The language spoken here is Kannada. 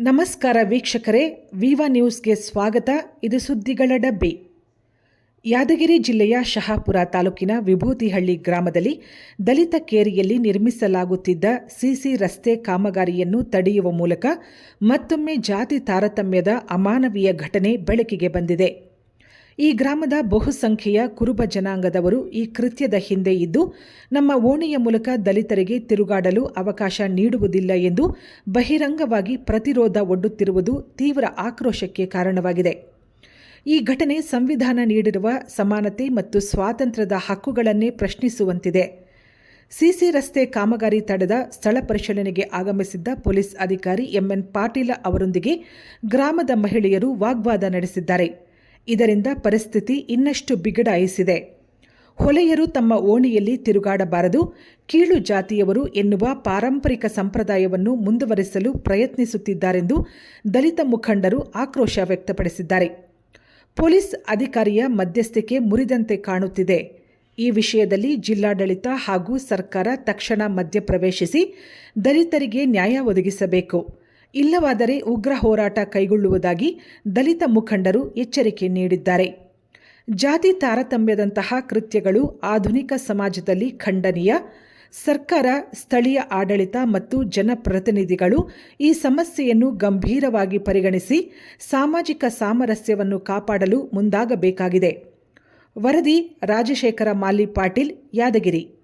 ನಮಸ್ಕಾರ ವೀಕ್ಷಕರೇ, ವಿವಾ ನ್ಯೂಸ್ಗೆ ಸ್ವಾಗತ. ಇದು ಸುದ್ದಿಗಳ ಡಬ್ಬಿ. ಯಾದಗಿರಿ ಜಿಲ್ಲೆಯ ಶಹಾಪುರ ತಾಲೂಕಿನ ವಿಭೂತಿಹಳ್ಳಿ ಗ್ರಾಮದಲ್ಲಿ ದಲಿತ ಕೇರಿಯಲ್ಲಿ ನಿರ್ಮಿಸಲಾಗುತ್ತಿದ್ದ ಸಿಸಿ ರಸ್ತೆ ಕಾಮಗಾರಿಯನ್ನು ತಡೆಯುವ ಮೂಲಕ ಮತ್ತೊಮ್ಮೆ ಜಾತಿ ತಾರತಮ್ಯದ ಅಮಾನವೀಯ ಘಟನೆ ಬೆಳಕಿಗೆ ಬಂದಿದೆ. ಈ ಗ್ರಾಮದ ಬಹುಸಂಖ್ಯೆಯ ಕುರುಬ ಜನಾಂಗದವರು ಈ ಕೃತ್ಯದ ಹಿಂದೆ ಇದ್ದು, ನಮ್ಮ ಓಣೆಯ ಮೂಲಕ ದಲಿತರಿಗೆ ತಿರುಗಾಡಲು ಅವಕಾಶ ನೀಡುವುದಿಲ್ಲ ಎಂದು ಬಹಿರಂಗವಾಗಿ ಪ್ರತಿರೋಧ ಒಡ್ಡುತ್ತಿರುವುದು ತೀವ್ರ ಆಕ್ರೋಶಕ್ಕೆ ಕಾರಣವಾಗಿದೆ. ಈ ಘಟನೆ ಸಂವಿಧಾನ ನೀಡಿರುವ ಸಮಾನತೆ ಮತ್ತು ಸ್ವಾತಂತ್ರ್ಯದ ಹಕ್ಕುಗಳನ್ನೇ ಪ್ರಶ್ನಿಸುವಂತಿದೆ. ಸಿಸಿ ರಸ್ತೆ ಕಾಮಗಾರಿ ತಡೆದ ಸ್ಥಳ ಪರಿಶೀಲನೆಗೆ ಆಗಮಿಸಿದ್ದ ಪೊಲೀಸ್ ಅಧಿಕಾರಿ ಎಂಎನ್ ಪಾಟೀಲ ಅವರೊಂದಿಗೆ ಗ್ರಾಮದ ಮಹಿಳೆಯರು ವಾಗ್ವಾದ ನಡೆಸಿದ್ದಾರೆ. ಇದರಿಂದ ಪರಿಸ್ಥಿತಿ ಇನ್ನಷ್ಟು ಬಿಗಡಾಯಿಸಿದೆ. ಹೊಲೆಯರು ತಮ್ಮ ಓಣಿಯಲ್ಲಿ ತಿರುಗಾಡಬಾರದು. ಕೀಳು ಜಾತಿಯವರು ಎನ್ನುವ ಪಾರಂಪರಿಕ ಸಂಪ್ರದಾಯವನ್ನು ಮುಂದುವರೆಸಲು ಪ್ರಯತ್ನಿಸುತ್ತಿದ್ದಾರೆಂದು ದಲಿತ ಮುಖಂಡರು ಆಕ್ರೋಶ ವ್ಯಕ್ತಪಡಿಸಿದ್ದಾರೆ. ಪೊಲೀಸ್ ಅಧಿಕಾರಿಯ ಮಧ್ಯಸ್ಥಿಕೆ ಮುರಿದಂತೆ ಕಾಣುತ್ತಿದೆ. ಈ ವಿಷಯದಲ್ಲಿ ಜಿಲ್ಲಾಡಳಿತ ಹಾಗೂ ಸರ್ಕಾರ ತಕ್ಷಣ ಮಧ್ಯಪ್ರವೇಶಿಸಿ ದಲಿತರಿಗೆ ನ್ಯಾಯ ಒದಗಿಸಬೇಕು. ಇಲ್ಲವಾದರೆ ಉಗ್ರ ಹೋರಾಟ ಕೈಗೊಳ್ಳುವುದಾಗಿ ದಲಿತ ಮುಖಂಡರು ಎಚ್ಚರಿಕೆ ನೀಡಿದ್ದಾರೆ. ಜಾತಿ ತಾರತಮ್ಯದಂತಹ ಕೃತ್ಯಗಳು ಆಧುನಿಕ ಸಮಾಜದಲ್ಲಿ ಖಂಡನೀಯ. ಸರ್ಕಾರ, ಸ್ಥಳೀಯ ಆಡಳಿತ ಮತ್ತು ಜನಪ್ರತಿನಿಧಿಗಳು ಈ ಸಮಸ್ಯೆಯನ್ನು ಗಂಭೀರವಾಗಿ ಪರಿಗಣಿಸಿ ಸಾಮಾಜಿಕ ಸಾಮರಸ್ಯವನ್ನು ಕಾಪಾಡಲು ಮುಂದಾಗಬೇಕಾಗಿದೆ. ವರದಿ ರಾಜಶೇಖರ ಮಾಲಿ ಪಾಟೀಲ್ ಯಾದಗಿರಿ.